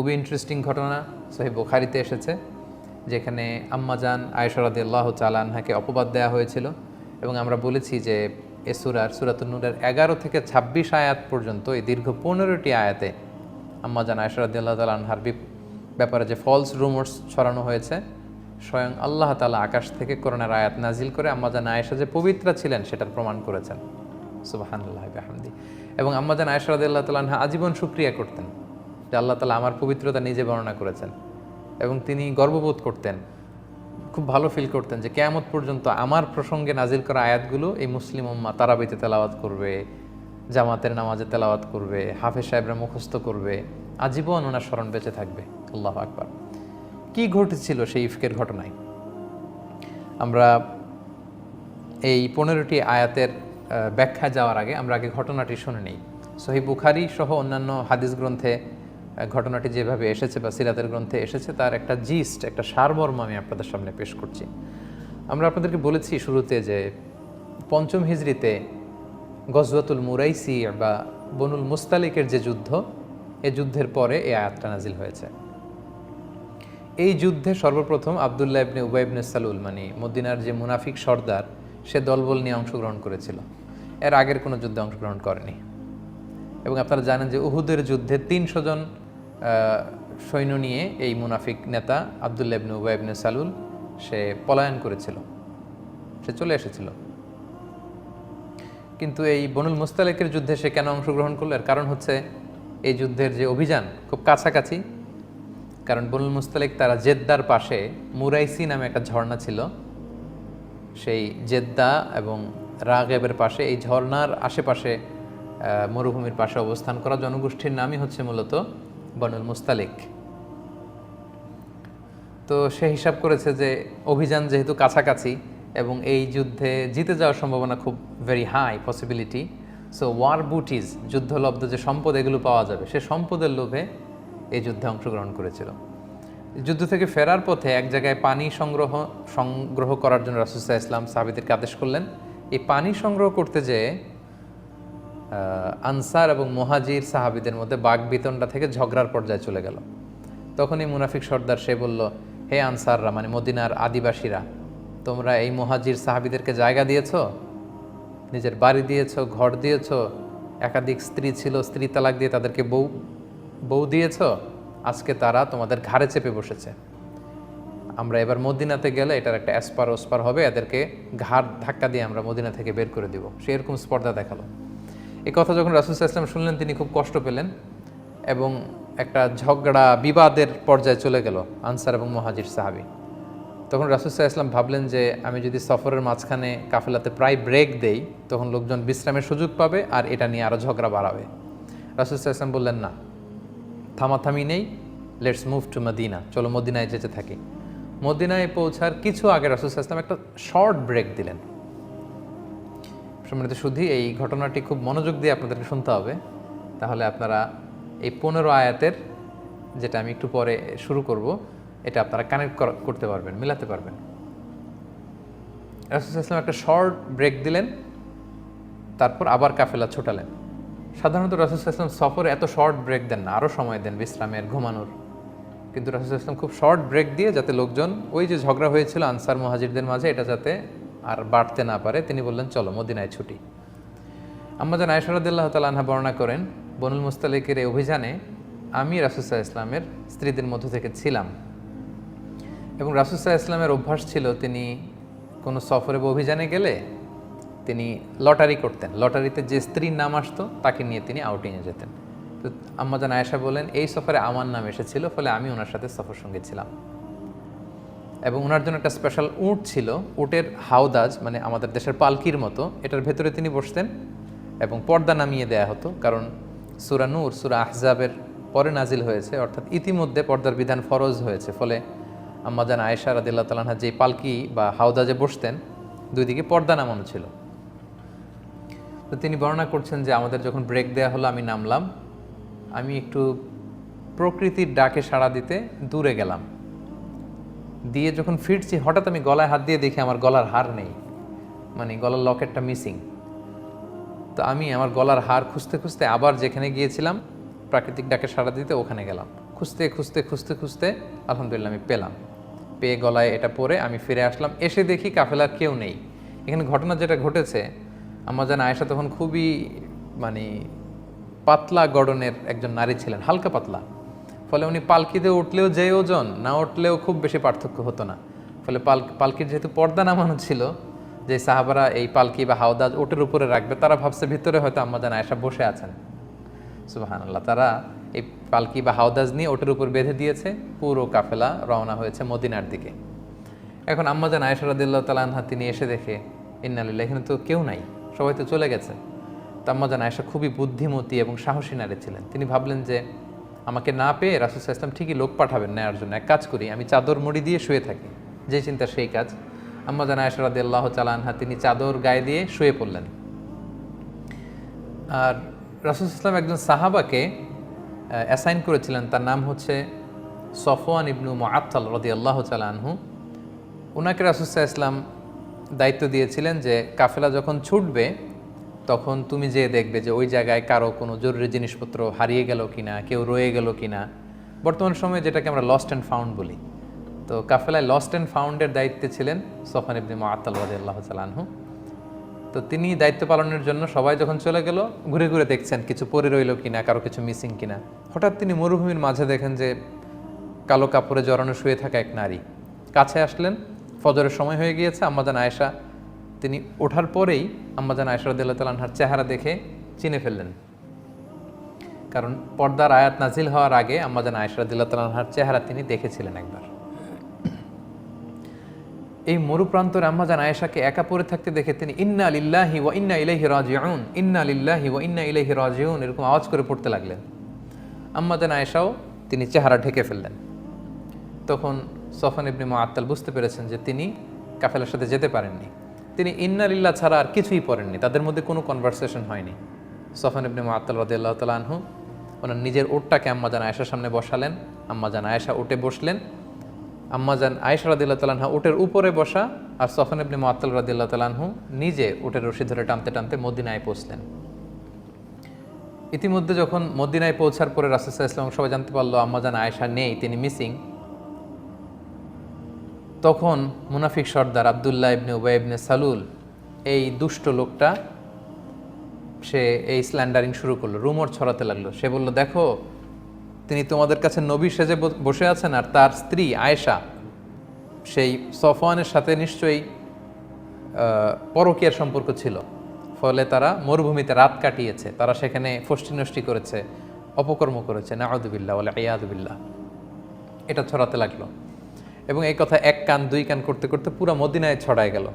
খুবই ইন্টারেস্টিং ঘটনা সহি বোখারিতে এসেছে, যেখানে আম্মাজান আয়সরাদি আল্লাহ চালানহাকে অপবাদ দেওয়া হয়েছিল এবং আমরা বলেছি যে এ সুরার সুরাতুন্নুরের এগারো থেকে ছাব্বিশ আয়াত পর্যন্ত, এই দীর্ঘ পনেরোটি আয়াতে আম্মাজান আয়সরাদি আল্লাহ তালানহার ব্যাপারে যে ফলস রুমার্স ছড়ানো হয়েছে, স্বয়ং আল্লাহ তালা আকাশ থেকে করোনার আয়াত নাজিল করে আম্মাজান আয়েশা যে পবিত্রা ছিলেন সেটার প্রমাণ করেছেন। সুবাহান্লাহ হামদি এবং আম্মাজান আয়েশা আল্লাহ তাআলা আজীবন শুক্রিয়া করতেন। যে আল্লাহ তালা আমার পবিত্রতা নিজে বর্ণনা করেছেন এবং তিনি গর্ববোধ করতেন, খুব ভালো ফিল করতেন যে কেয়ামত পর্যন্ত আমার প্রসঙ্গে নাজিল করা আয়াতগুলো এই মুসলিম উম্মা তারাবিতে তেলাওয়াত করবে, জামাতের নামাজে তেলাওয়াত করবে, হাফেজ সাহেবরা মুখস্থ করবে, আজীবন ওনার স্মরণ বেঁচে থাকবে। আল্লাহ আকবার। কি ঘটেছিল সেই ইফকের ঘটনায়? আমরা এই পনেরোটি আয়াতের ব্যাখ্যা যাওয়ার আগে আমরা আগে ঘটনাটি শুনে নিই। সহি বুখারি সহ অন্যান্য হাদিস গ্রন্থে ঘটনাটি যেভাবে এসেছে বা সিরাতের গ্রন্থে এসেছে, তার একটা জিস্ট, একটা সারমর্ম আমি আপনাদের সামনে পেশ করছি। আমরা আপনাদেরকে বলেছি শুরুতে যে পঞ্চম হিজড়িতে গজওয়াতুল মুরাইসি বা বনুল মুস্তালিকের যে যুদ্ধ, এ যুদ্ধের পরে এই আয়াতটা নাজিল হয়েছে। এই যুদ্ধে সর্বপ্রথম আবদুল্লাহ ইবনে উবাই ইবনে সালুল মানে মদিনার যে মুনাফিক সর্দার, সে দলবল নিয়ে অংশগ্রহণ করেছিল। এর আগের কোনো যুদ্ধে অংশগ্রহণ করেনি। এবং আপনারা জানেন যে উহুদের যুদ্ধে তিনশো জন সৈন্য নিয়ে এই মুনাফিক নেতা আবদুল্লাহ ইবনে উবাই ইবনে সালুল, সে পলায়ন করেছিল। সে চলে এসেছিল। কিন্তু এই বনুল মুস্তালেকের যুদ্ধে সে কেন অংশগ্রহণ করল? এর কারণ হচ্ছে এই যুদ্ধের যে অভিযান খুব কাছাকাছি। কারণ বনুল মুস্তালিক তারা জেদ্দার পাশে মুরাইসি নামে একটা ঝর্ণা ছিল। সেই জেদ্দা এবং রাগেবের পাশে এই ঝর্ণার আশেপাশে মরুভূমির পাশে অবস্থান করা জনগোষ্ঠীর নামই হচ্ছে মূলত বনুল মুস্তালিক। তো সে হিসাব করেছে যে অভিযান যেহেতু কাছাকাছি এবং এই যুদ্ধে জিতে যাওয়ার সম্ভাবনা খুব very high possibility so war booties যুদ্ধলব্ধ যে সম্পদ এগুলো পাওয়া যাবে, সে সম্পদের লোভে এই যুদ্ধে অংশগ্রহণ করেছিল। যুদ্ধ থেকে ফেরার পথে এক জায়গায় পানি সংগ্রহ সংগ্রহ করার জন্য রাসুসাহ ইসলাম সাহাবিদেরকে আদেশ করলেন, এই পানি সংগ্রহ করতে যেয়ে আনসার এবং মোহাজির সাহাবিদের মধ্যে বাঘ বিতনটা থেকে ঝগড়ার পর্যায়ে চলে গেল। তখনই মুনাফিক সর্দার সে বলল, হে আনসাররা মানে মদিনার আদিবাসীরা, তোমরা এই মোহাজির সাহাবিদেরকে জায়গা দিয়েছ? নিজের বাড়ি দিয়েছ, ঘর দিয়েছ? একাধিক স্ত্রী ছিল, স্ত্রী তালাক দিয়ে তাদেরকে বউ বউ দিয়েছ? আজকে তারা তোমাদের ঘাড়ে চেপে বসেছে। আমরা এবার মদিনাতে গেলে এটার একটা অ্যাসপার ওসপার হবে, এদেরকে ঘাড় ধাক্কা দিয়ে আমরা মদিনা থেকে বের করে দিব। সে এরকম স্পর্ধা দেখাল। এই কথা যখন রাসুল ইসলাম শুনলেন, তিনি খুব কষ্ট পেলেন এবং একটা ঝগড়া, বিবাদের পর্যায়ে চলে গেল আনসার এবং মহাজির সাহাবি। তখন রাসুল ইসলাম ভাবলেন যে, আমি যদি সফরের মাঝখানে কাফেলাতে প্রায় ব্রেক দেই, তখন লোকজন বিশ্রামের সুযোগ পাবে আর এটা নিয়ে আরও ঝগড়া বাড়াবে। রাসুল ইসলাম বললেন, না, থামাথামি নেই লেটস মুভ টু মদিনা চলো মদিনায় যেতে থাকি। মদিনায় পৌঁছার কিছু আগে রাসুল ইসলাম একটা শর্ট ব্রেক দিলেন। সম্মানিত শুধু এই ঘটনাটি খুব মনোযোগ দিয়ে আপনাদেরকে শুনতে হবে। তাহলে আপনারা এই পনেরো আয়াতের, যেটা আমি একটু পরে শুরু করব, এটা আপনারা কানেক্ট করতে পারবেন, মিলাতে পারবেন। রাসুল ইসলাম একটা শর্ট ব্রেক দিলেন, তারপর আবার কাফেলা ছোটালেন। সাধারণত রাসুল ইসলাম সফরে এত শর্ট ব্রেক দেন না আরও সময় দেন বিশ্রামের, ঘুমানোর। কিন্তু রাসুল ইসলাম খুব শর্ট ব্রেক দিয়ে যাতে লোকজন, ওই যে ঝগড়া হয়েছিল আনসার মহাজিরদের মাঝে, এটা যাতে আর বাড়তে না পারে, তিনি বললেন, চলো, মদিনায় ছুটি। আম্মাজান আয়সরাদুল্লাহ তালাহা বর্ণনা করেন, বনুল মুস্তালিকের এই অভিযানে আমি রাসুসাহ ইসলামের স্ত্রীদের মধ্য থেকে ছিলাম। এবং রাসুসাহ ইসলামের অভ্যাস ছিল, তিনি কোনো সফরে বা অভিযানে গেলে তিনি লটারি করতেন। লটারিতে যে স্ত্রীর নাম আসতো, তাকে নিয়ে তিনি আউটিংয়ে যেতেন। তো আম্মাজান আয়েশা বলেন, এই সফরে আমার নাম এসেছিল, ফলে আমি ওনার সাথে সফর সঙ্গে ছিলাম। এবং ওনার জন্য একটা স্পেশাল উট ছিল, উটের হাওদাজ মানে আমাদের দেশের পালকির মতো, এটার ভেতরে তিনি বসতেন এবং পর্দা নামিয়ে দেয়া হতো, কারণ সুরা নূর, সুরা আহজাবের পরে নাজিল হয়েছে, অর্থাৎ ইতিমধ্যে পর্দার বিধান ফরজ হয়েছে। ফলে আম্মাজান আয়েশা রাদিল্লা তালাহা যে পালকি বা হাওদাজে বসতেন, দুই দিকে পর্দা নামানো ছিল। তো তিনি বর্ণনা করছেন যে, আমাদের যখন ব্রেক দেওয়া হলো, আমি নামলাম। আমি একটু প্রকৃতির ডাকে সাড়া দিতে দূরে গেলাম। দিয়ে যখন ফিরছি, হঠাৎ আমি গলায় হাত দিয়ে দেখি আমার গলার হার নেই। মানে গলার লকেটটা মিসিং। তো আমি আমার গলার হার খুঁজতে খুঁজতে আবার যেখানে গিয়েছিলাম, প্রাকৃতিক ডাকে সাড়া দিতে ওখানে গেলাম। খুঁজতে খুঁজতে খুঁজতে খুঁজতে আলহামদুলিল্লাহ আমি পেলাম। পেয়ে গলায় এটা পরে আমি ফিরে আসলাম। এসে দেখি কাফেলার কেউ নেই। এখানে ঘটনা যেটা ঘটেছে, আমার জানা আয়েশা তখন খুবই মানে পাতলা গড়নের একজন নারী ছিলেন, হালকা পাতলা। ফলে উনি পালকিতে উঠলেও যে ওজন, না উঠলেও খুব বেশি পার্থক্য হতো না। ফলে পাল পালকির যেহেতু পর্দা নামানো ছিল, যে সাহাবারা এই পালকি বা হাওদাজ ওটের উপরে রাখবে, তারা ভাবছে ভিতরে হয়তো আম্মা জান আয়েশা বসে আছেন। সুবাহান আল্লাহ তারা এই পালকি বা হাওদাজ নিয়ে ওটের উপর বেঁধে দিয়েছে, পুরো কাফেলা রওনা হয়েছে মদিনার দিকে। এখন আম্মা আম্মাজান আয়েশা রাদিল্লাহ তালানহা তিনি এসে দেখে ইন্নালিল্লাহ এখানে তো কেউ নাই, সবাই তো চলে গেছে। তো আম্মা আম্মাজান আয়েশা খুবই বুদ্ধিমতী এবং সাহসী নারী ছিলেন। তিনি ভাবলেন যে আমাকে না পেয়ে রাসুল ইসলাম ঠিকই লোক পাঠাবেন নেওয়ার জন্য। এক কাজ করি, আমি চাদর মুড়ি দিয়ে শুয়ে থাকি, যে চিন্তা সেই কাজ। আম্মা আম্মাজান আয়েশা আল্লাহ তালানহা তিনি চাদর গায়ে দিয়ে শুয়ে পড়লেন। আর রাসুল ইসলাম একজন সাহাবাকে অ্যাসাইন করেছিলেন, তার নাম হচ্ছে সফওয়ান ইবনু মুআত্তাল রদি আল্লাহ চালানহু ওনাকে রাসুসাহ ইসলাম দায়িত্ব দিয়েছিলেন যে, কাফেলা যখন ছুটবে তখন তুমি যে দেখবে যে ওই জায়গায় কারও কোনো জরুরি জিনিসপত্র হারিয়ে গেল কিনা, কেউ রয়ে গেল কিনা। বর্তমান সময়ে যেটাকে আমরা লস্ট অ্যান্ড ফাউন্ড বলি। তো কাফেলায় লস্ট অ্যান্ড ফাউন্ডের দায়িত্বে ছিলেন সফান ইবনে মুআত্তাল রদি আল্লাহ আনহু। তো তিনি দায়িত্ব পালনের জন্য সবাই যখন চলে গেল, ঘুরে ঘুরে দেখছেন কিছু পরে রইল কিনা, কারও কিছু মিসিং কিনা। হঠাৎ তিনি মরুভূমির মাঝে দেখেন যে কালো কাপড়ে জড়ানো শুয়ে থাকা এক নারী। কাছে আসলেন, ফজরের সময় হয়ে গিয়েছে আম্মাজান আয়েশা তিনি ওঠার পরেই আম্মাজান আয়েশা রদিল্লা তালানহার চেহারা দেখে চিনে ফেললেন। কারণ পর্দার আয়াত নাজিল হওয়ার আগে আম্মাজান আয়েশা রদিল্লা তালানহার চেহারা তিনি দেখেছিলেন একবার। এই মরুপ্রান্তরে আম্মাজান আয়েশাকে একা পড়ে থাকতে দেখে তিনি ইন্না লিল্লাহি ওয়া ইন্না ইলাইহি রাজিউন, ইন্না লিল্লাহি ওয়া ইন্না ইলাইহি রাজিউন এরকম আওয়াজ করে পড়তে লাগলেন। আম্মাজান আয়েশাও তিনি চেহারা ঢেকে ফেললেন। তখন সফান ইবনে মুআত্তাল বুঝতে পেরেছেন যে তিনি কাফেলার সাথে যেতে পারেননি। তিনি ইন্না লিল্লাহ ছাড়া আর কিছুই পড়েননি। তাদের মধ্যে কোনো কনভারসেশন হয়নি। সফান ইবনে মুআত্তাল রাদিয়াল্লাহু তাআলা আনহু ওনার নিজের ওটটাকে আম্মাজান আয়েশার সামনে বসালেন। আম্মাজান আয়েশা উঠে বসলেন। আম্মাজান আয়েশা রাদিল্লাহ তালানহা উটের উপরে বসা আর সফান ইবনে মুআত্তাল রাদিল্লাহ তালানহু নিজে উটের রশি ধরে টানতে টানতে মদিনায় পৌঁছলেন। ইতিমধ্যে যখন মদিনায় পৌঁছার পরে রাসুসাহ ইসলাম সবাই জানতে পারল আম্মাজান আয়েশা নেই, তিনি মিসিং তখন মুনাফিক সর্দার আবদুল্লাহ ইবনে উবাই ইবনে সালুল এই দুষ্ট লোকটা, সে এই স্ল্যান্ডারিং শুরু করল রুমর ছড়াতে লাগল। সে বলল, দেখো, তিনি তোমাদের কাছে নবী সেজে বসে আছেন আর তার স্ত্রী আয়েশা, সেই সফওয়ানের সাথে নিশ্চয়ই পরকীয়ার সম্পর্ক ছিল। ফলে তারা মরুভূমিতে রাত কাটিয়েছে, তারা সেখানে ফষ্টি নষ্টি করেছে, অপকর্ম করেছে নাউদুবিল্লাহ বলে আয়াদুবিল্লাহ এটা ছড়াতে লাগল। এবং এই কথা এক কান, দুই কান করতে করতে পুরো মদিনায় ছড়ায় গেল।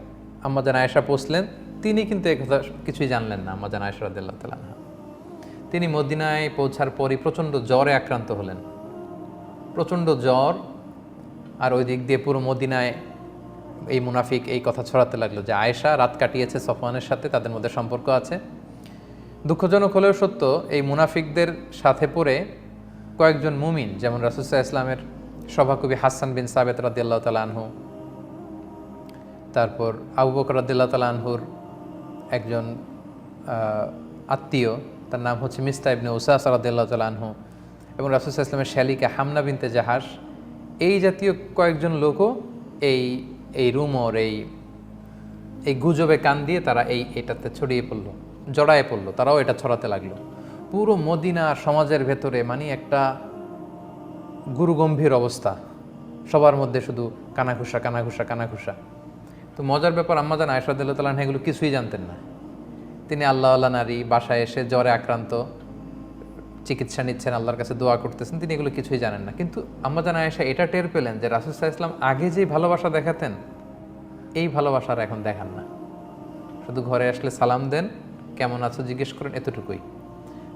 আম্মাজান আয়েশা পৌঁছলেন তিনি কিন্তু কথা কিছুই জানলেন না, আম্মা আম্মাজান আয়েশা রাদিল্লাহ তালাহ তিনি মদিনায় পৌঁছার পরই প্রচণ্ড জ্বরে আক্রান্ত হলেন। প্রচণ্ড জ্বর, আর ওই দিক দিয়ে পুরো মদিনায় এই মুনাফিক এই কথা ছড়াতে লাগল যে আয়েশা রাত কাটিয়েছে সফওয়ানের সাথে, তাদের মধ্যে সম্পর্ক আছে। দুঃখজনক হলেও সত্য, এই মুনাফিকদের সাথে পড়ে কয়েকজন মুমিন, যেমন রাসুসাহ ইসলামের সভাকবি হাসান বিন সাবেত রাদিয়াল্লাহ তালা আনহু। তারপর আবু বকর রাদিল্লাহ তালা আনহুর একজন আত্মীয়, তার নাম হচ্ছে মিস্তা ইবনে উসাস রাদিল্লাহ তালা আনহু এবং রাসুসাহ ইসলামের শ্যালিকা হামনা বিনতে জাহাস এই জাতীয় কয়েকজন লোকও এই এই রুমর, এই এই গুজবে কান দিয়ে তারা এই, এটাতে ছড়িয়ে পড়ল, জড়ায়ে পড়ল, তারাও এটা ছড়াতে লাগল। পুরো মদিনা সমাজের ভেতরে মানে একটা গুরুগম্ভীর অবস্থা। সবার মধ্যে শুধু কানাঘুষা কানাঘুষা কানাঘুষা। তো মজার ব্যাপার আম্মাজান আয়সাদুল্লাহ তালান এগুলো কিছুই জানতেন না। তিনি আল্লাহ আল্লাহ নারী, বাসায় এসে জ্বরে আক্রান্ত, চিকিৎসা নিচ্ছেন, আল্লাহর কাছে দোয়া করতেছেন, তিনি এগুলো কিছুই জানেন না। কিন্তু আম্মাজান আয়েশা এটা টের পেলেন যে রাসুসাহ ইসলাম আগে যে ভালোবাসা দেখাতেন, এই ভালোবাসার এখন দেখান না। শুধু ঘরে আসলে সালাম দেন, কেমন আছো জিজ্ঞেস করেন, এতটুকুই।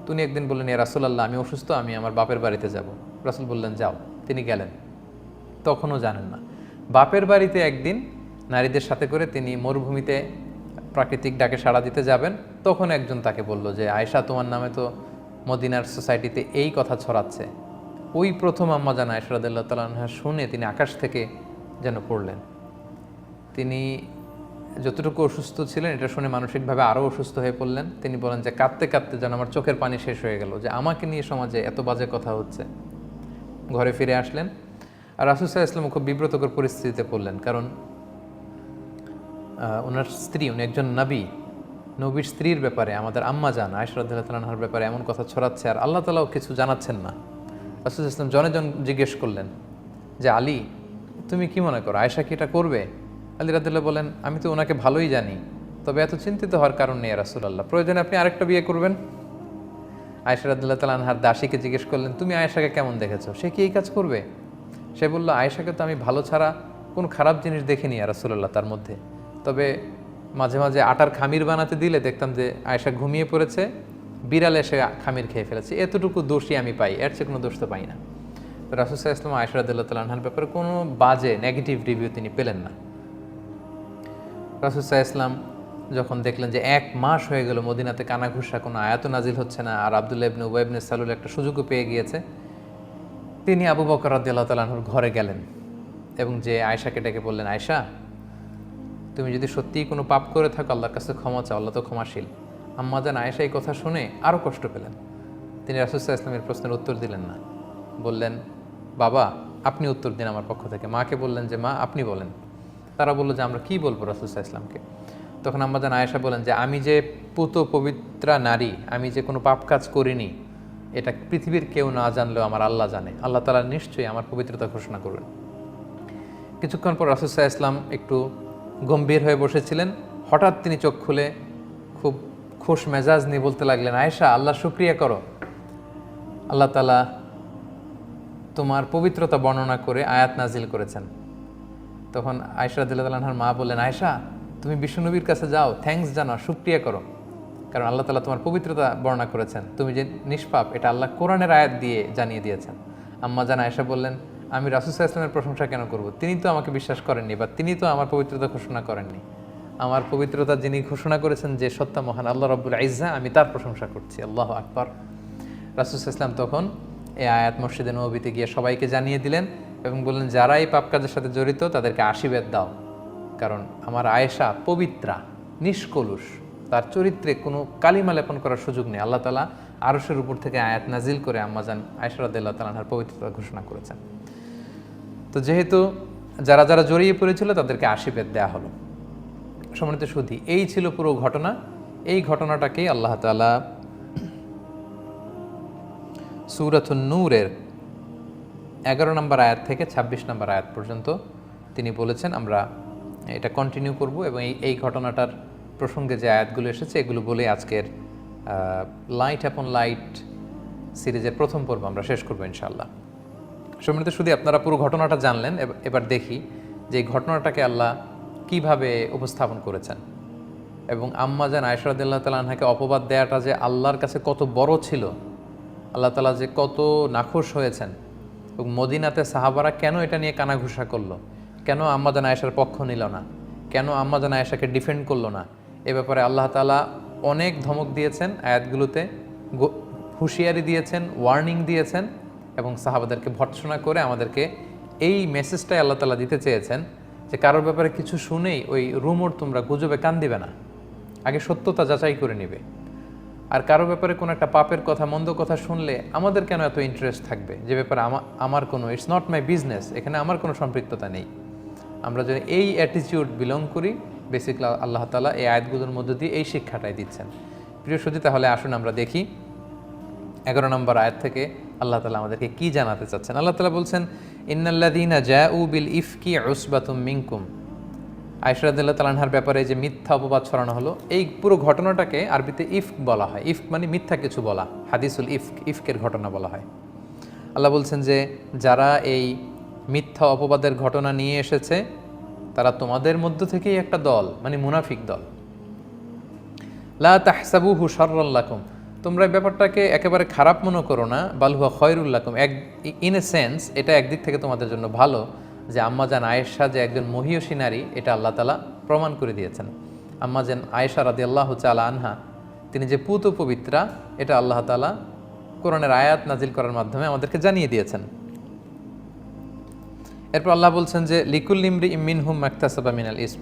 তিনি একদিন বললেন ইয়া রাসুলাল্লাহ, আমি অসুস্থ, আমি আমার বাপের বাড়িতে যাব। রাসুল বললেন, যাও। তিনি গেলেন। তখনও জানেন না। বাপের বাড়িতে একদিন নারীদের সাথে করে তিনি মরুভূমিতে প্রাকৃতিক ডাকে সাড়া দিতে যাবেন। তখন একজন তাকে বলল যে, আয়শা, তোমার নামে তো মদিনার সোসাইটিতে এই কথা ছড়াচ্ছে। ওই প্রথম আম্মা জান আয়সরাদুল্লাহ তালাহা শুনে তিনি আকাশ থেকে যেন পড়লেন। তিনি যতটুকু অসুস্থ ছিলেন, এটা শুনে মানসিকভাবে আরও অসুস্থ হয়ে পড়লেন। তিনি বলেন যে, কাঁদতে কাঁদতে যেন আমার চোখের পানি শেষ হয়ে গেল যে, আমাকে নিয়ে সমাজে এত বাজে কথা হচ্ছে। ঘরে ফিরে আসলেন আর রাসুসাহ ইসলাম খুব বিব্রতকর পরিস্থিতিতে পড়লেন। কারণ ওনার স্ত্রী, উনি একজন নবী, নবীর স্ত্রীর ব্যাপারে, আমাদের আম্মা জান আয়সরাদ্দার ব্যাপারে এমন কথা ছড়াচ্ছে আর আল্লাহ তালাও কিছু জানাচ্ছেন না। রাসুল ইসলাম জনে জন জিজ্ঞেস করলেন যে, আলী, তুমি কি মনে করো আয়সা কি এটা করবে? আলী রাদুল্লাহ বলেন, আমি তো ওনাকে ভালোই জানি, তবে এত চিন্তিত হওয়ার কারণ নেই রাসুল আল্লাহ প্রয়োজনে আপনি আরেকটা বিয়ে করবেন? আয়সা রাদুল্লাহ তালানহার দাসীকে জিজ্ঞেস করলেন, তুমি আয়েশাকে কেমন দেখেছ? সে কি এই কাজ করবে? সে বলল, আয়েশাকে তো আমি ভালো ছাড়া কোনো খারাপ জিনিস দেখিনি আর রাসুল্লাহ তার মধ্যে। তবে মাঝে মাঝে আটার খামির বানাতে দিলে দেখতাম যে আয়েশা ঘুমিয়ে পড়েছে, বিড়াল এসে খামির খেয়ে ফেলেছে। এতটুকু দোষই আমি পাই, এর চেয়ে কোনো দোষ তো পাই না। তো রাসুসাহ ইসলাম রাদুল্লাহ তালানহার ব্যাপারে কোনো বাজে নেগেটিভ রিভিউ তিনি পেলেন না। রাসুসাহ ইসলাম যখন দেখলেন যে এক মাস হয়ে গেল মদিনাতে কানাঘুষা, কোনো আয়াত নাজিল হচ্ছে না, আর আবদুল্লাহ ইবনে উবাইবনে সালুল একটা সুযোগও পেয়ে গিয়েছে, তিনি আবু বকর রাদিয়াল্লাহু তাআলার ঘরে গেলেন এবং যে আয়শাকে ডেকে বললেন, আয়শা, তুমি যদি সত্যিই কোনো পাপ করে থাকো, আল্লাহর কাছে ক্ষমা চাও, আল্লাহ তো ক্ষমাশীল। আম্মা জান আয়েশা এই কথা শুনে আরও কষ্ট পেলেন। তিনি রাসুসাহ ইসলামের প্রশ্নের উত্তর দিলেন না। বললেন, বাবা, আপনি উত্তর দিন আমার পক্ষ থেকে। মাকে বললেন যে, মা, আপনি বলেন। তারা বলল যে, আমরা কি বলব রাসুসাহ ইসলামকে তখন আম্মাজান আয়েশা বলেন যে, আমি যে পুত পবিত্রা নারী, আমি যে কোনো পাপ কাজ করিনি, এটা পৃথিবীর কেউ না জানলেও আমার আল্লাহ জানে। আল্লাহ তালা নিশ্চয়ই আমার পবিত্রতা ঘোষণা করবেন। কিছুক্ষণ পর রাসুসাহ ইসলাম একটু গম্ভীর হয়ে বসেছিলেন। হঠাৎ তিনি চোখ খুলে খুব খোশ মেজাজ নিয়ে বলতে লাগলেন, আয়েশা, আল্লাহ শুক্রিয়া করো। আল্লাহ তালা তোমার পবিত্রতা বর্ণনা করে আয়াত নাজিল করেছেন। তখন আয়সা দিল্লাহার মা বললেন আয়সা তুমি বিষ্ণুনবীর কাছে যাও থ্যাঙ্কস জানাও শুক্রিয়া করো। কারণ আল্লাহ তালা তোমার পবিত্রতা বর্ণনা করেছেন। তুমি যে নিষ্পাপ, এটা আল্লাহ কোরআনের আয়াত দিয়ে জানিয়ে দিয়েছেন। আম্মা জান আয়সা বললেন, আমি রাসুসাহ ইসলামের প্রশংসা কেন করব? তিনি তো আমাকে বিশ্বাস করেননি বা তিনি তো আমার পবিত্রতা ঘোষণা করেননি। আমার পবিত্রতা যিনি ঘোষণা করেছেন যে সত্তা মহান আল্লাহ রব্বুল আইজা আমি তার প্রশংসা করছি। আল্লাহ আকবর। রাসুস ইসলাম তখন এই আয়াত মসজিদে নবীতে গিয়ে সবাইকে জানিয়ে দিলেন এবং বললেন, যারা এই পাপ কাজের সাথে জড়িত, তাদেরকে আশীর্বাদ দাও। কারণ আমার আয়েশা পবিত্রা, নিষ্কলুষ। তার চরিত্রে কোনো কালিমা লেপন করার সুযোগ নেই। আল্লাহ তালা আরশের উপর থেকে আয়াত নাজিল করে আম্মাজান আয়সরাদ্দাল্লাহ তালাহার পবিত্রতা ঘোষণা করেছেন। তো যেহেতু যারা যারা জড়িয়ে পড়েছিল তাদেরকে আশীর্বাদ দেওয়া হলো। সম্মানিত সুধি, এই ছিল পুরো ঘটনা। এই ঘটনাটাকেই আল্লাহ তালা নূরের এগারো নম্বর আয়াত থেকে ২৬ নম্বর আয়াত পর্যন্ত তিনি বলেছেন, আমরা এটা কন্টিনিউ করব এবং এই ঘটনাটার প্রসঙ্গে যে আয়াতগুলো এসেছে, এগুলো বলে আজকের লাইট অ্যাপন লাইট সিরিজের প্রথম পর্ব আমরা শেষ করব ইনশাল্লাহ সম্মানিত শুধু আপনারা পুরো ঘটনাটা জানলেন এবার দেখি যে এই ঘটনাটাকে আল্লাহ কীভাবে উপস্থাপন করেছেন এবং আম্মাজান আয়সরাদুল্লাহ তালাহাকে অপবাদ দেওয়াটা যে আল্লাহর কাছে কত বড় ছিল, আল্লাহ তালা যে কত নাখোশ হয়েছেন এবং মদিনাতে সাহাবারা কেন এটা নিয়ে কানাঘুষা করল কেন আম্মাজান আয়েশার পক্ষ নিল না? কেন আম্মাজান আয়েশাকে ডিফেন্ড করল না? এ ব্যাপারে আল্লাহ তালা অনেক ধমক দিয়েছেন আয়াতগুলোতে হুঁশিয়ারি দিয়েছেন ওয়ার্নিং দিয়েছেন এবং সাহাবাদেরকে ভর্ৎসনা করে আমাদেরকে এই মেসেজটাই আল্লাহ তালা দিতে চেয়েছেন যে কারোর ব্যাপারে কিছু শুনেই ওই রুমোর তোমরা গুজবে কান দিবে না। আগে সত্যতা যাচাই করে নিবে। আর কারও ব্যাপারে কোনো একটা পাপের কথা, মন্দ কথা শুনলে আমাদের কেন এত ইন্টারেস্ট থাকবে? যে ব্যাপারে আমা- আমার কোনো ইটস নট মাই বিজনেস এখানে আমার কোনো সম্পৃক্ততা নেই। আমরা যদি এই অ্যাটিটিউড বিলং করি বেসিকলি আল্লাহ তালা এই আয়াতগুলোর মধ্য দিয়ে এই শিক্ষাটাই দিচ্ছেন। প্রিয় সুদী তাহলে আসুন আমরা দেখি এগারো নম্বর আয়াত থেকে আল্লাহ তালা আমাদেরকে কি জানাতে চাচ্ছেন? আল্লাহ তালা বলছেন ইন্নাল্লাদিনা জা উ বিল ইফকি উসবাতুম মিনকুম। আয়সরাদুল্লাহ তালানহার ব্যাপারে যে মিথ্যা অপবাদ ছড়ানো হলো, এই পুরো ঘটনাটাকে আরবিতে ইফক বলা হয়। ইফক মানে মিথ্যা কিছু বলা, হাদিসুল ইফক, ইফকের ঘটনা বলা হয়। আল্লাহ বলছেন যে, যারা এই মিথ্যা অপবাদের ঘটনা নিয়ে এসেছে, তারা তোমাদের মধ্য থেকেই একটা দল মানে মুনাফিক দল। লা তাহসাবুহু শাররাল্লাকুম তোমরা ব্যাপারটাকে একেবারে খারাপ মনে করো না বালহুয়া খয়রুল্লাকুম এক ইন এ সেন্স এটা একদিক থেকে তোমাদের জন্য ভালো যে আম্মাজান আয়েশা যে একজন মহিয়সী নারী, এটা আল্লাহ তালা প্রমাণ করে দিয়েছেন। আম্মাজান আয়েশা রাদি আল্লাহ চালা আনহা, তিনি যে পুত পবিত্রা এটা আল্লাহ তালা কোরআনের আয়াত নাজিল করার মাধ্যমে আমাদেরকে জানিয়ে দিয়েছেন। এরপর আল্লাহ বলছেন যে লিকুল নিমরি ইমিন হুম মাকতাসাবা মিনাল ইসম।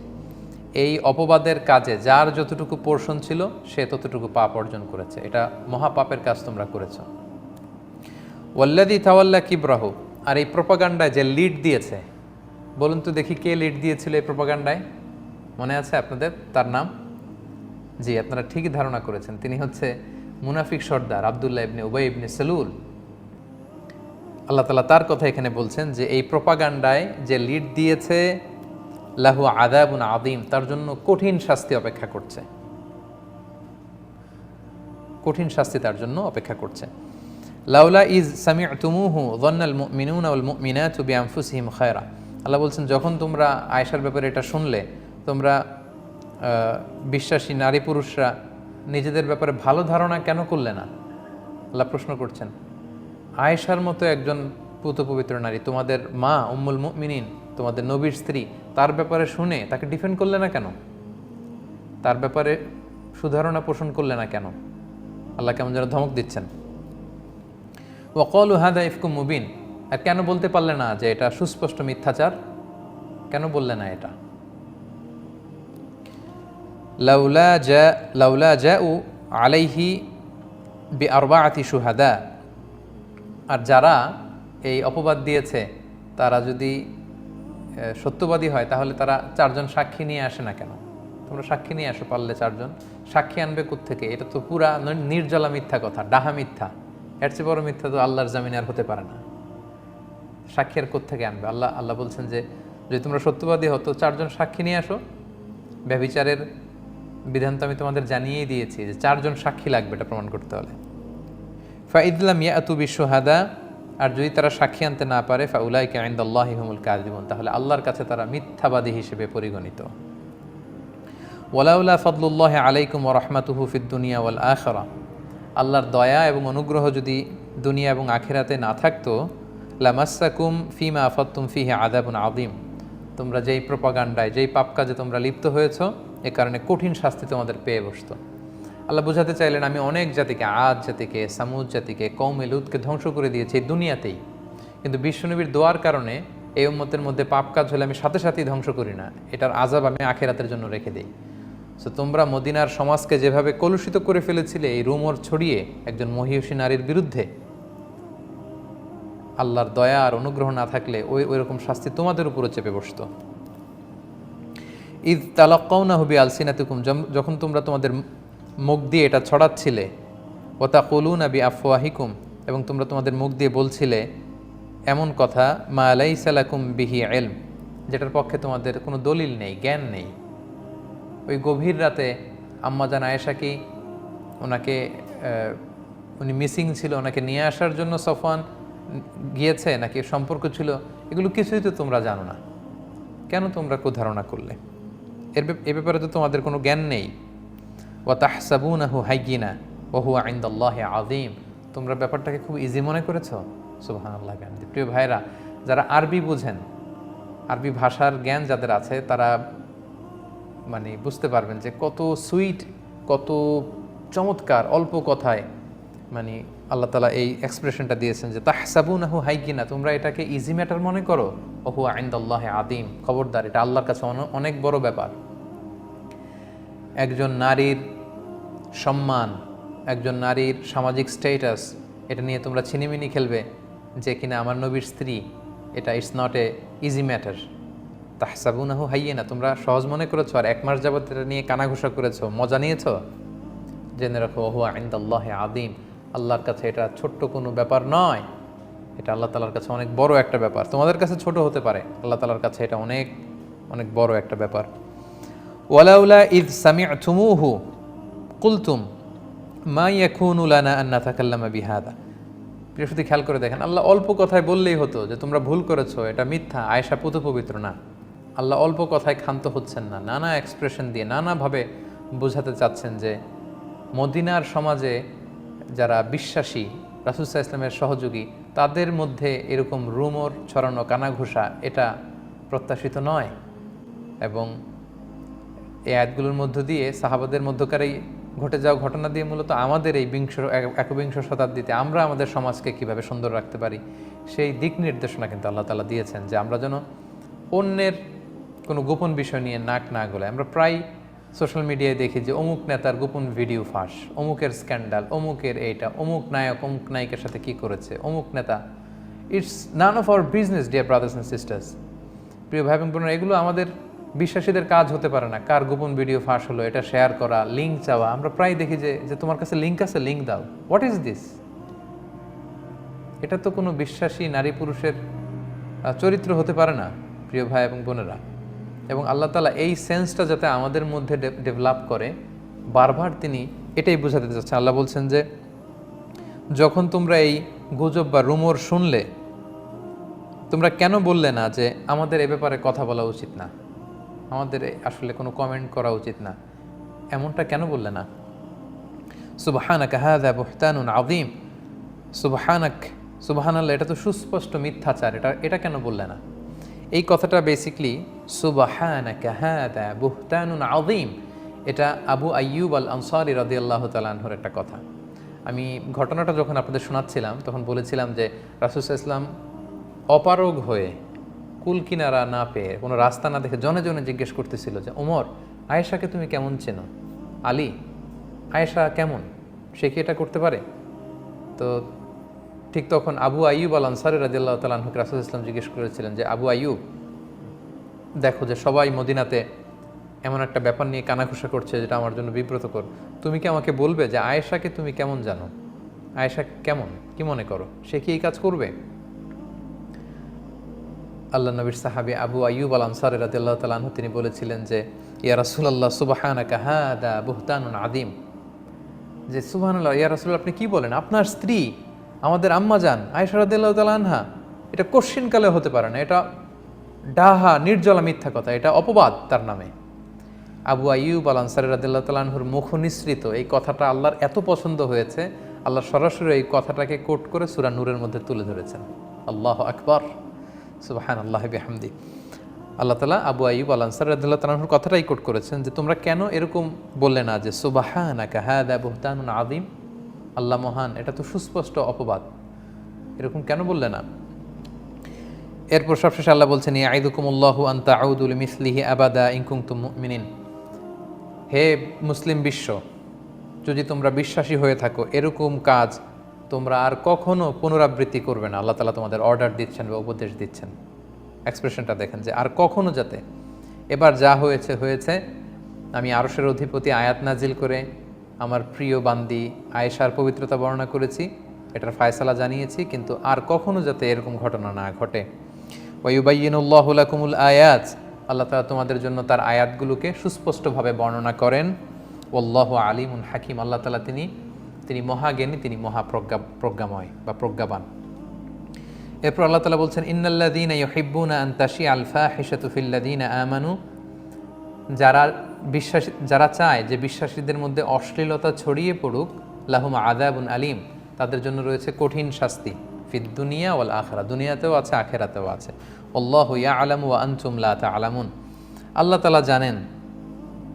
এই অপবাদের কাজে যার যতটুকু পোর্শন ছিল, সে ততটুকু পাপ অর্জন করেছে। এটা মহাপাপের কাজ তোমরা করেছ। ওয়াল্লাদি তাওয়াল্লা কিব্রাহু, আর এই প্রপাগান্ডায় যে লিড দিয়েছে, বলুন তো দেখি কে লিড দিয়েছিল এই প্রপাগান্ডায়? মনে আছে আপনাদের? তার নাম? জি, আপনারা ঠিকই ধারণা করেছেন। তিনি হচ্ছে মুনাফিক সর্দার আবদুল্লাহ ইবনে উবাই ইবনে সেলুল। আল্লাহ তালা তার কথা এখানে বলছেন যে এই প্রপাগান্ডায় যে লিড দিয়েছে, লাহু আদাবুন আদিম তার জন্য কঠিন শাস্তি অপেক্ষা করছে। কঠিন শাস্তি তার জন্য অপেক্ষা করছে। লাউলা ইজ সামি তুমুহু দন্নাল মিনুন আল মিনাতু বিআনফুসিহিম খায়রা। আল্লাহ বলছেন, যখন তোমরা আয়েশার ব্যাপারে এটা শুনলে, তোমরা বিশ্বাসী নারী পুরুষরা নিজেদের ব্যাপারে ভালো ধারণা কেন করলে না? আল্লাহ প্রশ্ন করছেন আয়েশার মতো একজন পুত পবিত্র নারী, তোমাদের মা উম্মুল মুমিনিন, তোমাদের নবীর স্ত্রী, তার ব্যাপারে শুনে তাকে ডিফেন্ড করলে না কেন? তার ব্যাপারে সুধারণা পোষণ করলে না কেন? আল্লাহ কেমন যেন ধমক দিচ্ছেন। ওকল হাদা ইফকু মুবিন, আর কেন বলতে পারলে না যে এটা সুস্পষ্ট মিথ্যাচার? কেন বললে না এটা? লাউলা জা লাউলা জা আলাইহি বি আরবাআতি শুহাদা আর যারা এই অপবাদ দিয়েছে, তারা যদি সত্যবাদী হয়, তাহলে তারা চারজন সাক্ষী নিয়ে আসে না কেন? তোমরা সাক্ষী নিয়ে আসো পারলে চারজন। সাক্ষী আনবে থেকে এটা তো পুরা নির্জলা মিথ্যা কথা, ডাহা মিথ্যা। এর চেয়ে বড় মিথ্যা তো আল্লাহর জামিনে আর হতে পারে না। সাক্ষী আর থেকে আনবে? আল্লাহ আল্লাহ বলছেন যে, যদি তোমরা সত্যবাদী হতো চারজন সাক্ষী নিয়ে আসো। ব্যভিচারের বিধান তো আমি তোমাদের জানিয়েই দিয়েছি যে, চারজন সাক্ষী লাগবে এটা প্রমাণ করতে হলে। ফাইদলাম ইয়াতু বিশ্বহাদা আর যদি তারা সাক্ষী আনতে না পারে ফাউলাইকে আইন্দ আল্লাহ হুমুল কাজীবন তাহলে আল্লাহর কাছে তারা মিথ্যাবাদী হিসেবে পরিগণিত। ওয়ালাউলা ফদলুল্লাহ আলাইকুম ও রহমাতুহু ফিদ দুনিয়া ওয়াল আখরা আল্লাহর দয়া এবং অনুগ্রহ যদি দুনিয়া এবং আখেরাতে না থাকতো লামাসাকুম ফিমা আফাত্তুম ফিহে আদাবুন আদিম তোমরা যেই প্রপাগান্ডায় যেই পাপ কাজে তোমরা লিপ্ত হয়েছ, এ কারণে কঠিন শাস্তি তোমাদের পেয়ে বসতো। আল্লাহ বোঝাতে চাইলেন, আমি অনেক জাতিকে, আজ জাতিকে, সামুদ জাতিকে কৌমে লুতকে ধ্বংস করে দিয়েছি দুনিয়াতেই। কিন্তু বিশ্বনবীর দোয়ার কারণে এই উম্মতের মধ্যে পাপ কাজ হলে আমি সাথে সাথেই ধ্বংস করি না, এটার আজাব আমি আখেরাতের জন্য রেখে দিই। সো তোমরা মদিনার সমাজকে যেভাবে কলুষিত করে ফেলেছিলে, এই রুমর ছড়িয়ে একজন মহিষী নারীর বিরুদ্ধে আল্লাহর দয়া আর অনুগ্রহ না থাকলে ওই ওই রকম শাস্তি তোমাদের উপরে চেপে বসতো। ঈদ তালাক্কাউনা হবি আলসিনাতুকুম যখন তোমরা তোমাদের মুখ দিয়ে এটা ছড়াচ্ছিলে। ওতা কলুন আবি আফওয়াহিকুম এবং তোমরা তোমাদের মুখ দিয়ে বলছিলে, এমন কথা, মা আলাই সালাকুম বিহি এলম যেটার পক্ষে তোমাদের কোনো দলিল নেই, জ্ঞান নেই। ওই গভীর রাতে আম্মাজান আয়েশা কি, ওনাকে উনি মিসিং ছিল, ওনাকে নিয়ে আসার জন্য সফওয়ান গিয়েছে, নাকি সম্পর্ক ছিল, এগুলো কিছুই তো তোমরা জানো না। কেন তোমরা ধারণা করলে? এর এ ব্যাপারে তো তোমাদের কোনো জ্ঞান নেই। আইন্দাল্লাহ আদিম তোমরা ব্যাপারটাকে খুব ইজি মনে করেছ? সুবাহান আল্লাহ প্রিয় ভাইরা যারা আরবি বুঝেন, আরবি ভাষার জ্ঞান যাদের আছে, তারা মানে বুঝতে পারবেন যে কত সুইট কত চমৎকার, অল্প কথায় মানে আল্লাহ তালা এই এক্সপ্রেশনটা দিয়েছেন যে তাহসাবুনাহু হাইগিনা তোমরা এটাকে ইজি ম্যাটার মনে করো? ওহু আইন্দাল্লাহ আদিম খবরদার, এটা আল্লাহর কাছে অন- অনেক বড় ব্যাপার। একজন নারীর সম্মান, একজন নারীর সামাজিক স্টেটাস এটা নিয়ে তোমরা ছিনিমিনি খেলবে যে কিনা আমার নবীর স্ত্রী, এটা it's not a easy matter তাহসাবুনাহু হাইয়ে না তোমরা সহজ মনে করেছ আর এক মাস যাবত এটা নিয়ে কানাঘুষা করেছ, মজা নিয়েছো? জেনে রাখো ওহু আইন্দাল্লাহ আদিম আল্লাহর কাছে এটা ছোট্ট কোনো ব্যাপার নয়। এটা আল্লাহ তালার কাছে অনেক বড় একটা ব্যাপার। তোমাদের কাছে ছোট হতে পারে, আল্লাহ তালার কাছে এটা অনেক অনেক বড় একটা ব্যাপার। ওয়ালাউলা ইদ সামি সামি'তুমুহু কুলতুম, মা ইয়াকুনু লানা আন নাতাকাল্লামা বিহাদা। বৃহস্পতি খেয়াল করে দেখেন, আল্লাহ অল্প কথায় বললেই হতো যে, তোমরা ভুল করেছ, এটা মিথ্যা, আয়েশা পুত পবিত্র না। আল্লাহ অল্প কথায় ক্ষান্ত হচ্ছেন না, নানা এক্সপ্রেশন দিয়ে নানাভাবে বোঝাতে চাচ্ছেন যে, মদিনার সমাজে যারা বিশ্বাসী রাসুলসাহ ইসলামের সহযোগী, তাদের মধ্যে এরকম রুমর, ছড়ানো কানাঘুষা, এটা প্রত্যাশিত নয়। এবং এই আয়াতগুলোর মধ্য দিয়ে সাহাবাদের মধ্যকার এই ঘটে যাওয়া ঘটনা দিয়ে মূলত আমাদের এই বিংশ এক- একবিংশ শতাব্দীতে আমরা আমাদের সমাজকে কীভাবে সুন্দর রাখতে পারি, সেই দিক নির্দেশনা কিন্তু আল্লাহ তালা দিয়েছেন যে আমরা যেন অন্যের কোনো গোপন বিষয় নিয়ে নাক না গলে আমরা প্রায় সোশ্যাল মিডিয়ায় দেখি যে অমুক নেতার গোপন ভিডিও ফাঁস, অমুকের স্ক্যান্ডাল, অমুকের এইটা, অমুক নায়ক, অমুক নায়িকার সাথে কি করেছে, অমুক নেতা। It's none of our business dear brothers and sisters প্রিয় ভাই বোনেরা, এগুলো আমাদের বিশ্বাসীদের কাজ হতে পারে না। কার গোপন ভিডিও ফাঁস হলো, এটা শেয়ার করা লিঙ্ক চাওয়া, আমরা প্রায় দেখি যে যে তোমার কাছে লিঙ্ক আছে লিঙ্ক দাও। হোয়াট ইজ দিস এটা তো কোনো বিশ্বাসী নারী পুরুষের চরিত্র হতে পারে না, প্রিয় ভাই এবং বোনেরা। এবং আল্লাহ তালা এই সেন্সটা যাতে আমাদের মধ্যে ডেভেলপ করে, বারবার তিনি এটাই বোঝাতে চাচ্ছেন। আল্লাহ বলছেন যে, যখন তোমরা এই গুজব বা রুমোর শুনলে, তোমরা কেন বললে না যে, আমাদের এ ব্যাপারে কথা বলা উচিত না? আমাদের আসলে কোনো কমেন্ট করা উচিত না। এমনটা কেন বললে না? সুবহানাক হাযা বুহতানুন আযীম। সুবহানাক, সুবহানাল্লাহ, এটা তো সুস্পষ্ট মিথ্যাচার। এটা এটা কেন বললে না? এই কথাটা বেসিকলি সুবহানাক হাযা বুহতানুন আদিম এটা আবু আইয়ুব আল আনসারী রাদিয়াল্লাহু তাআলা আনহুর একটা কথা। আমি ঘটনাটা যখন আপনাদের শোনাচ্ছিলাম, তখন বলেছিলাম যে রাসূল ইসলাম অপারগ হয়ে কুল কিনারা না পেয়ে কোনো রাস্তা না দেখে জনে জনে জিজ্ঞেস করতেছিল যে, ওমর, আয়েশাকে তুমি কেমন চেনো? আলী, আয়েশা কেমন? সে কি এটা করতে পারে? তো ঠিক তখন আবু আইয়ুব আল আনসারি রাজিয়াল্লাহ তালাহুকে রাসুল ইসলাম জিজ্ঞেস করেছিলেন যে, আবু আইয়ুব, দেখো যে সবাই মদিনাতে এমন একটা ব্যাপার নিয়ে কানাঘুষা করছে যেটা আমার জন্য বিব্রতকর। তুমি কি আমাকে বলবে যে, আয়েশাকে তুমি কেমন জানো? আয়েশা কেমন? কি মনে করো? সে কি এই কাজ করবে? আল্লাহ নবীর সাহাবি আবু আইয়ুব আল আনসার রাদিয়াল্লাহু তাআলা আনহু, তিনি বলেছিলেন যে, ইয়া রাসূলুল্লাহ, সুবহানাকা হাদা বুহতানুন আদিম যে, সুবহানাল্লাহ, ইয়া রাসূলুল্লাহ, আপনি কি বলেন? আপনার স্ত্রী, আমাদের আম্মা যান, আয়েশা রাদিয়াল্লাহু তাআলা আনহা, এটা কোশ্চিনকালে হতে পারে না, এটা ডাহা, নির্জলা মিথ্যা কথা, এটা অপবাদ তার নামে। আবু আইয়ুব আল আনসারি রাদিল্লাহ তালাহুর মুখ নিঃসৃত এই কথাটা আল্লাহর এত পছন্দ হয়েছে, আল্লাহ সরাসরি এই কথাটাকে কোট করে সুরা নূরের মধ্যে তুলে ধরেছেন। আল্লাহ আকবর। সুবাহান আল্লাহ বিহামদি। আল্লাহ তালা আবু আইয়ুব আল আনসার রাদিল্লাহ তালাহুর কথাটাই কোট করেছেন যে, তোমরা কেন এরকম বললে না যে সুবাহান আকা হ্যাঁ বুহতানুন আদিম আল্লাহ মহান, এটা তো সুস্পষ্ট অপবাদ। এরকম কেন বললে না? এরপর সবশেষে আল্লাহ বলছেন আইদুকুমুল্লাহু আন্তা আউদুল মিসলিহি আবাদা ইনকুংতুম মুমিনিন। হে মুসলিম বিশ্ব, যদি তোমরা বিশ্বাসী হয়ে থাকো, এরকম কাজ তোমরা আর কখনো পুনরাবৃত্তি করবে না। আল্লাহ তালা তোমাদের অর্ডার দিচ্ছেন বা উপদেশ দিচ্ছেন। এক্সপ্রেশনটা দেখেন যে, আর কখনো যাতে এবার যা হয়েছে হয়েছে। আমি আরশের অধিপতি আয়াত নাজিল করে আমার প্রিয় বান্দি আয়েশার পবিত্রতা বর্ণনা করেছি। এটার ফায়সালা জানিয়েছি, কিন্তু আর কখনো যাতে এরকম ঘটনা না ঘটে। ওয়ুবাইনুল্লাহুলাকুমুল আয়াত। আল্লাহ তালা তোমাদের জন্য তার আয়াতগুলোকে সুস্পষ্টভাবে বর্ণনা করেন। ওল্লাহ আলিমুন হাকিম। আল্লাহ তালা তিনি তিনি মহাজ্ঞানী, তিনি মহাপ্রজ্ঞা, প্রজ্ঞাময় বা প্রজ্ঞাবান। এরপর আল্লাহ তালা বলছেন ইন্নাল্লাদিন ইহিব্বুনা আন্তাশি আলফা হিসাতুফিল্লাদিন আমানু। যারা বিশ্বাসী, যারা চায় যে বিশ্বাসীদের মধ্যে অশ্লীলতা ছড়িয়ে পড়ুক, লাহুম আদাবুন আলিম। তাদের জন্য রয়েছে কঠিন শাস্তি। ফিদ দুনিয়া ওয়াল আখরা দুনিয়াতেও আছে, আখেরাতেও আছে। অল্লাহ ইয়া আলাম ওয়া আনতুম লা আলামুন আল্লাহ তালা জানেন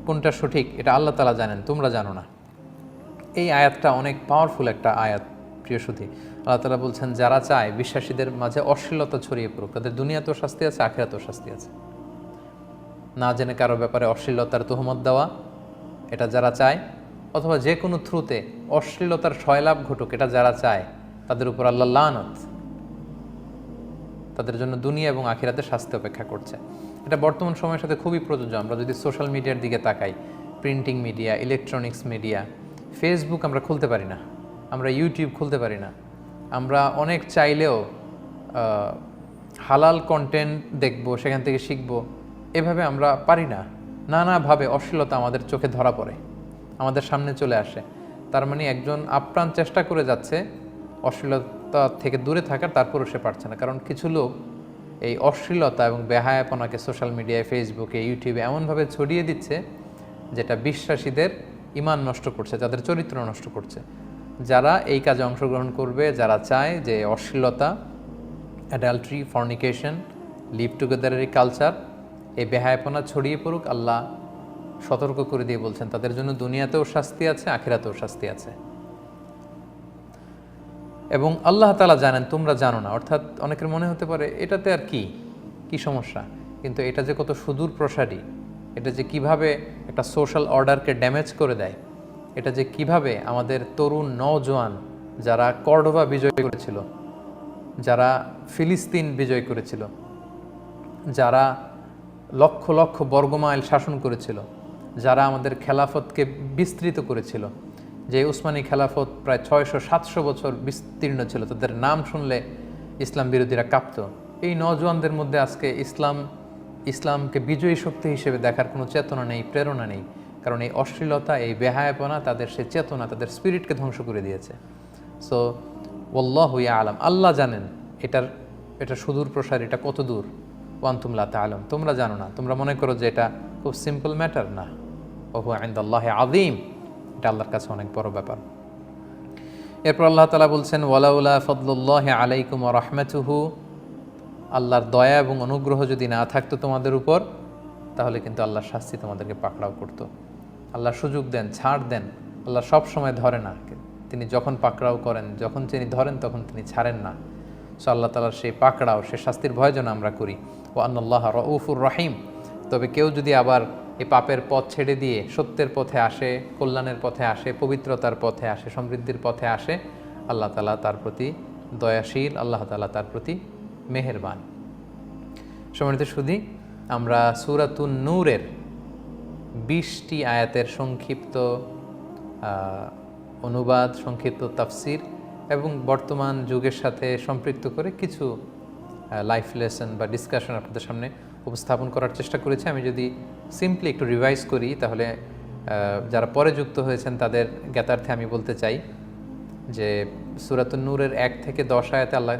কোনটা সঠিক, এটা আল্লাহ তালা জানেন, তোমরা জানো না। এই আয়াতটা অনেক পাওয়ারফুল একটা আয়াত, প্রিয় সুধী। আল্লাহ তালা বলছেন, যারা চায় বিশ্বাসীদের মাঝে অশ্লীলতা ছড়িয়ে পড়ুক, তাদের দুনিয়াতেও শাস্তি আছে, আখেরাতেও শাস্তি আছে। না জেনে কারও ব্যাপারে অশ্লীলতার তুহমত দেওয়া, এটা যারা চায়, অথবা যে কোনো থ্রুতে অশ্লীলতার সয়লাভ ঘটুক, এটা যারা চায়, তাদের উপর আল্লাহ লানত। তাদের জন্য দুনিয়া এবং আখিরাতে শাস্তি অপেক্ষা করছে। এটা বর্তমান সময়ের সাথে খুবই প্রযোজ্য। আমরা যদি সোশ্যাল মিডিয়ার দিকে তাকাই, printing media, electronics media Facebook আমরা খুলতে পারি না, আমরা ইউটিউব খুলতে পারি না। আমরা অনেক চাইলেও হালাল কন্টেন্ট দেখব, সেখান থেকে শিখব, এভাবে আমরা পারি না। নানাভাবে অশ্লীলতা আমাদের চোখে ধরা পড়ে, আমাদের সামনে চলে আসে। তার মানে একজন আপ্রাণ চেষ্টা করে যাচ্ছে, অশ্লীলতা থেকে দূরে থাকার, তারপরও সে পারছে না। কারণ কিছু লোক এই অশ্লীলতা এবং বেহায়াপনাকে সোশ্যাল মিডিয়ায় ফেসবুকে ইউটিউবে এমনভাবে ছড়িয়ে দিচ্ছে, যেটা বিশ্বাসীদের ইমান নষ্ট করছে, তাদের চরিত্র নষ্ট করছে। যারা এই কাজে অংশগ্রহণ করবে, যারা চায় যে অশ্লীলতা অ্যাডাল্ট্রি ফর্নিকেশন লিভ টুগেদারের কালচার এই বেহায়পনা ছড়িয়ে পড়ুক, আল্লাহ সতর্ক করে দিয়ে বলছেন, তাদের জন্য দুনিয়াতেও শাস্তি আছে, আখিরাতেও শাস্তি আছে। এবং আল্লাহ তালা জানেন, তোমরা জানো না। অর্থাৎ অনেকের মনে হতে পারে, এটাতে আর কি? কি সমস্যা? কিন্তু এটা যে কত সুদূর প্রসারী, এটা যে কীভাবে একটা সোশ্যাল অর্ডারকে ড্যামেজ করে দেয়। এটা যে কীভাবে আমাদের তরুণ নওজোয়ান, যারা কর্ডোভা বিজয় করেছিল, যারা ফিলিস্তিন বিজয় করেছিল, যারা লক্ষ লক্ষ বর্গমাইল শাসন করেছিল, যারা আমাদের খেলাফতকে বিস্তৃত করেছিল, যে উসমানী খেলাফত প্রায় ছয়শো, সাতশো বছর বিস্তীর্ণ ছিল, তাদের নাম শুনলে ইসলাম বিরোধীরা কাঁপত। এই নজওয়ানদের মধ্যে আজকে ইসলাম ইসলামকে বিজয়ী শক্তি হিসেবে দেখার কোনো চেতনা নেই, প্রেরণা নেই। কারণ এই অশ্লীলতা, এই বেহায়াপনা তাদের সে চেতনা, তাদের স্পিরিটকে ধ্বংস করে দিয়েছে। সো ওল্লাহ আলাম আল্লাহ জানেন এটার, এটা সুদূর প্রসার, এটা কত দূর? ওয়ান্তুমলা আলম তোমরা জানো না। তোমরা মনে করো যে এটা খুব সিম্পল ম্যাটার না। ওহু আইন্দ আল্লাহ আদিম এটা আল্লাহর কাছে অনেক বড় ব্যাপার। এরপর আল্লাহ তালা বলছেন, ওয়ালাউলা ফদলুল্লাহ আলাইকুম রহমাতুহু আল্লাহর দয়া এবং অনুগ্রহ যদি না থাকতো তোমাদের উপর, তাহলে কিন্তু আল্লাহর শাস্তি তোমাদেরকে পাকড়াও করতো। আল্লাহ সুযোগ দেন, ছাড় দেন, আল্লাহ সব সময় ধরে না। তিনি যখন পাকড়াও করেন, যখন তিনি ধরেন, তখন তিনি ছাড়েন না। সো আল্লাহ তালার সেই পাকড়াও সে শাস্তির ভয় যেন আমরা করি। ও আন্নাল্লাহ রউফুর রহিম। তবে কেউ যদি আবার এই পাপের পথ ছেড়ে দিয়ে সত্যের পথে আসে, কল্যাণের পথে আসে, পবিত্রতার পথে আসে, সমৃদ্ধির পথে আসে, আল্লাহ তালা তার প্রতি দয়াশীল, আল্লাহ তালা তার প্রতি মেহেরবান। সম্মানিত সুধী, আমরা সুরাতুন নূরের বিশটি আয়াতের সংক্ষিপ্ত অনুবাদ, সংক্ষিপ্ত তাফসির এবং বর্তমান যুগের সাথে সম্পৃক্ত করে কিছু লাইফ লেসন বা ডিসকাশন আপনাদের সামনে উপস্থাপন করার চেষ্টা করেছি। আমি যদি সিম্পলি একটু রিভাইজ করি, তাহলে যারা পরে যুক্ত হয়েছেন তাদের জ্ঞাতার্থে আমি বলতে চাই যে সুরাতুন নূরের এক থেকে দশ আয়াতে আল্লাহ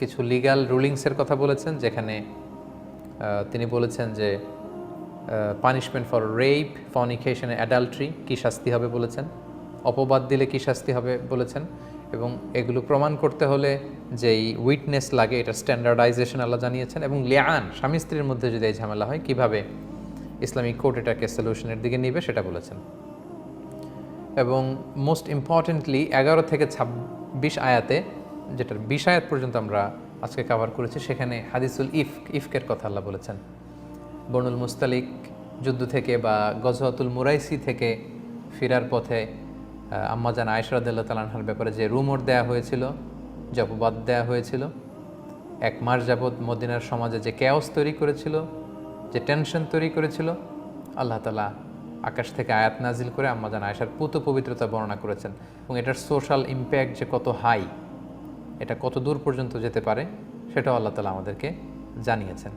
কিছু লিগ্যাল রুলিংসের কথা বলেছেন, যেখানে তিনি বলেছেন যে punishment for rape fornication adultery কী শাস্তি হবে বলেছেন, অপবাদ দিলে কী শাস্তি হবে বলেছেন, এবং এগুলো প্রমাণ করতে হলে যেই উইটনেস লাগে, এটা স্ট্যান্ডার্ডাইজেশন আল্লাহ জানিয়েছেন, এবং লিয়ান স্বামী স্ত্রীর মধ্যে যদি এই ঝামেলা হয়, কীভাবে ইসলামিক কোর্ট এটাকে সলিউশনের দিকে নিবে সেটা বলেছেন। এবং মোস্ট ইম্পর্টেন্টলি এগারো থেকে ছাব্বিশ আয়াতে যেটার বিশ পর্যন্ত আমরা আজকে কভার করেছি, সেখানে হাদিসুল ইফ, ইফকের কথা আল্লাহ বলেছেন। বনুল মুস্তালিক যুদ্ধ থেকে বা গজওয়াতুল মুরাইসি থেকে ফিরার পথে আম্মাজান আয়সরাদুল্লাহ তালানহার ব্যাপারে যে রুমর দেয়া হয়েছিল, যে অপবাদ দেয়া হয়েছিল, এক মাস যাবৎ মদিনার সমাজে যে ক্যাওস তৈরি করেছিল, যে টেনশন তৈরি করেছিল, আল্লাহ তালা আকাশ থেকে আয়াত নাজিল করে আম্মাজান আয়েশার পুত পবিত্রতা বর্ণনা করেছেন। এবং এটার সোশ্যাল ইম্প্যাক্ট যে কত হাই এটা কত দূর পর্যন্ত যেতে পারে সেটাও আল্লাহ তালা আমাদেরকে জানিয়েছেন।